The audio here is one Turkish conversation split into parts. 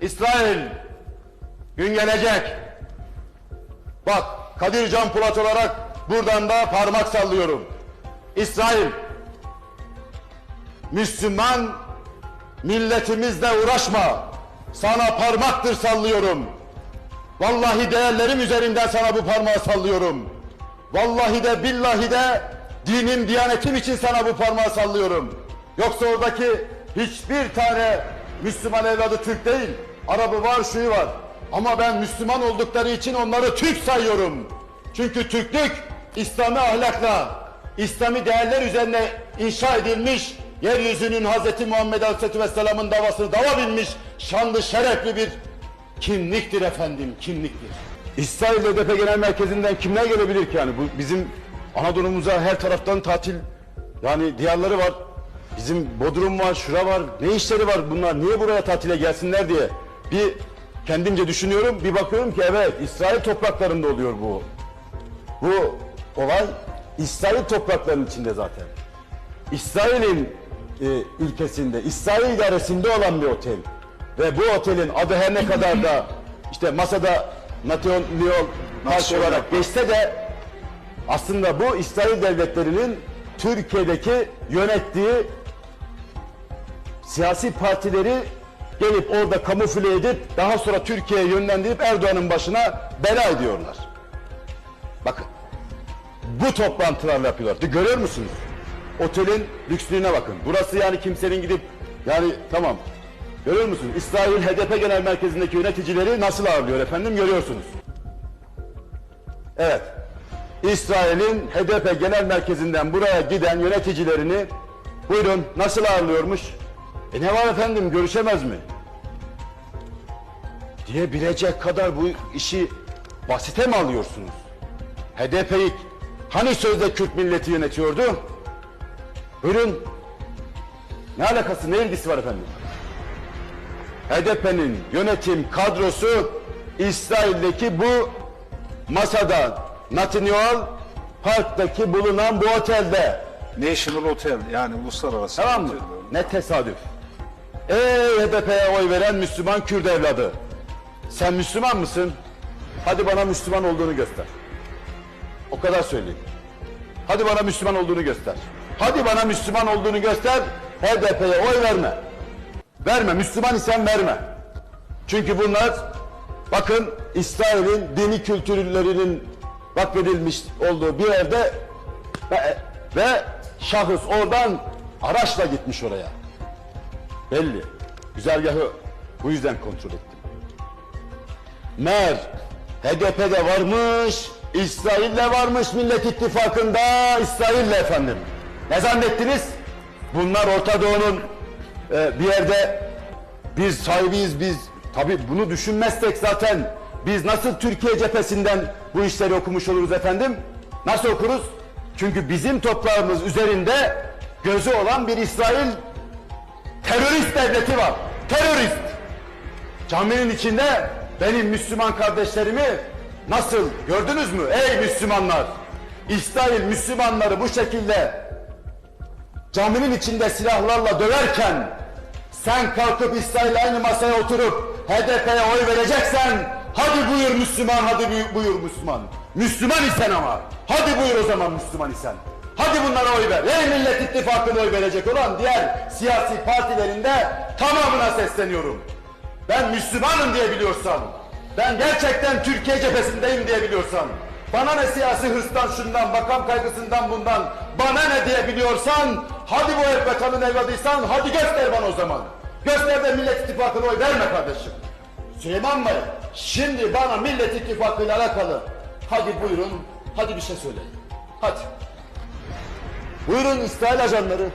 İsrail gün gelecek. Bak Kadir Can Polat olarak buradan da parmak sallıyorum. İsrail Müslüman milletimizle uğraşma. Sana parmaktır sallıyorum. Vallahi değerlerim üzerinden sana bu parmağı sallıyorum. Vallahi de billahi de dinim, diyanetim için sana bu parmağı sallıyorum. Yoksa oradaki hiçbir tane Müslüman evladı Türk değil. Arabı var, şuyu var. Ama ben Müslüman oldukları için onları Türk sayıyorum. Çünkü Türklük İslami ahlakla, İslami değerler üzerine inşa edilmiş, yeryüzünün Hz. Muhammed Aleyhisselatü Vesselam'ın davasını dava bilmiş, şanlı şerefli bir kimliktir efendim, kimliktir. İsrail HDP Genel Merkezi'nden kimler gelebilir ki yani? Bu bizim Anadolu'muza her taraftan tatil yani diyarları var. Bizim Bodrum var, şura var. Ne işleri var bunlar? Niye buraya tatile gelsinler diye bir kendimce düşünüyorum. Bir bakıyorum ki evet İsrail topraklarında oluyor bu. Bu olay İsrail topraklarının içinde zaten. İsrail'in e, ülkesinde, İsrail idaresinde olan bir otel. Ve bu otelin adı her ne kadar da işte masada Nation Lyon Park olarak geçse de aslında bu İsrail devletlerinin Türkiye'deki yönettiği siyasi partileri gelip orada kamufle edip daha sonra Türkiye'ye yönlendirip Erdoğan'ın başına bela ediyorlar. Bakın bu toplantılarla yapıyorlar. Görüyor musunuz? Otelin lükslüğüne bakın. Burası yani kimsenin gidip yani tamam. Görüyor musunuz? İsrail HDP Genel Merkezi'ndeki yöneticileri nasıl ağırlıyor efendim görüyorsunuz. Evet. İsrail'in HDP Genel Merkezi'nden buraya giden yöneticilerini buyurun nasıl ağırlıyormuş? E ne var efendim görüşemez mi? Diyebilecek kadar bu işi basite mi alıyorsunuz? HDP'yi hani sözde Kürt milleti yönetiyordu? Buyurun. Ne alakası, ne ilgisi var efendim? HDP'nin yönetim kadrosu İsrail'deki bu masada Nathaniel Park'taki bulunan bu otelde. National Hotel yani uluslararası. Tamam mı? otel. Ne tesadüf. Ey HDP'ye oy veren Müslüman Kürt evladı. Sen Müslüman mısın? Hadi bana Müslüman olduğunu göster. O kadar söyleyeyim. Hadi bana Müslüman olduğunu göster. Hadi bana Müslüman olduğunu göster. HDP'ye oy verme. Verme. Müslüman isen verme. Çünkü bunlar bakın İsrail'in dini kültürlerinin vakfedilmiş olduğu bir yerde ve, ve şahıs oradan araçla gitmiş oraya. Belli. Güzergahı bu yüzden kontrol ettim. Mer HDP'de varmış, İsrail'le varmış Millet İttifakı'nda İsrail'le efendim. Ne zannettiniz? Bunlar Orta Doğu'nun e, bir yerde biz sahibiyiz biz. Tabi bunu düşünmezsek zaten biz nasıl Türkiye cephesinden bu işleri okumuş oluruz efendim? Nasıl okuruz? Çünkü bizim toprağımız üzerinde gözü olan bir İsrail terörist devleti var. Terörist. Caminin içinde benim Müslüman kardeşlerimi nasıl gördünüz mü? Ey Müslümanlar! İsrail Müslümanları bu şekilde caminin içinde silahlarla döverken sen kalkıp İsrail aynı masaya oturup HDP'ye oy vereceksen hadi buyur Müslüman, hadi buy- buyur Müslüman. Müslüman isen ama. Hadi buyur o zaman Müslüman isen. Hadi bunlara oy ver. Ey Millet İttifakı'na oy verecek olan diğer siyasi partilerinde tamamına sesleniyorum. Ben Müslümanım diye biliyorsan, ben gerçekten Türkiye cephesindeyim diye biliyorsan, bana ne siyasi hırstan şundan, makam kaygısından bundan, bana ne diye biliyorsan, hadi bu el vatanın evladıysan, hadi göster bana o zaman. Göster de Millet İttifakı'na oy verme kardeşim. Süleyman Bey, şimdi bana Millet İttifakı ile alakalı, hadi buyurun, hadi bir şey söyleyin. Hadi. Buyurun İsrail ajanları.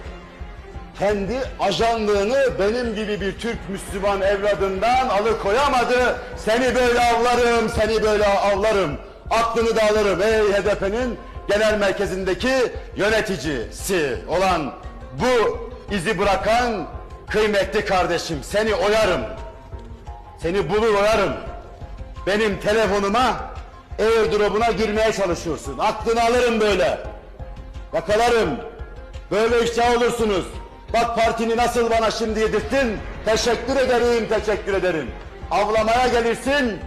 Kendi ajanlığını benim gibi bir Türk Müslüman evladından alıkoyamadı. Seni böyle avlarım, seni böyle avlarım. Aklını da alırım. Ey HDP'nin genel merkezindeki yöneticisi olan bu izi bırakan kıymetli kardeşim seni oyarım. Seni bulur oyarım. Benim telefonuma airdrop'una girmeye çalışıyorsun. Aklını alırım böyle. Yakalarım. Böyle ifşa olursunuz. Bak partini nasıl bana şimdi yedirttin. Teşekkür ederim, teşekkür ederim. avlamaya gelirsin.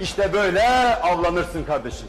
İşte böyle avlanırsın kardeşim.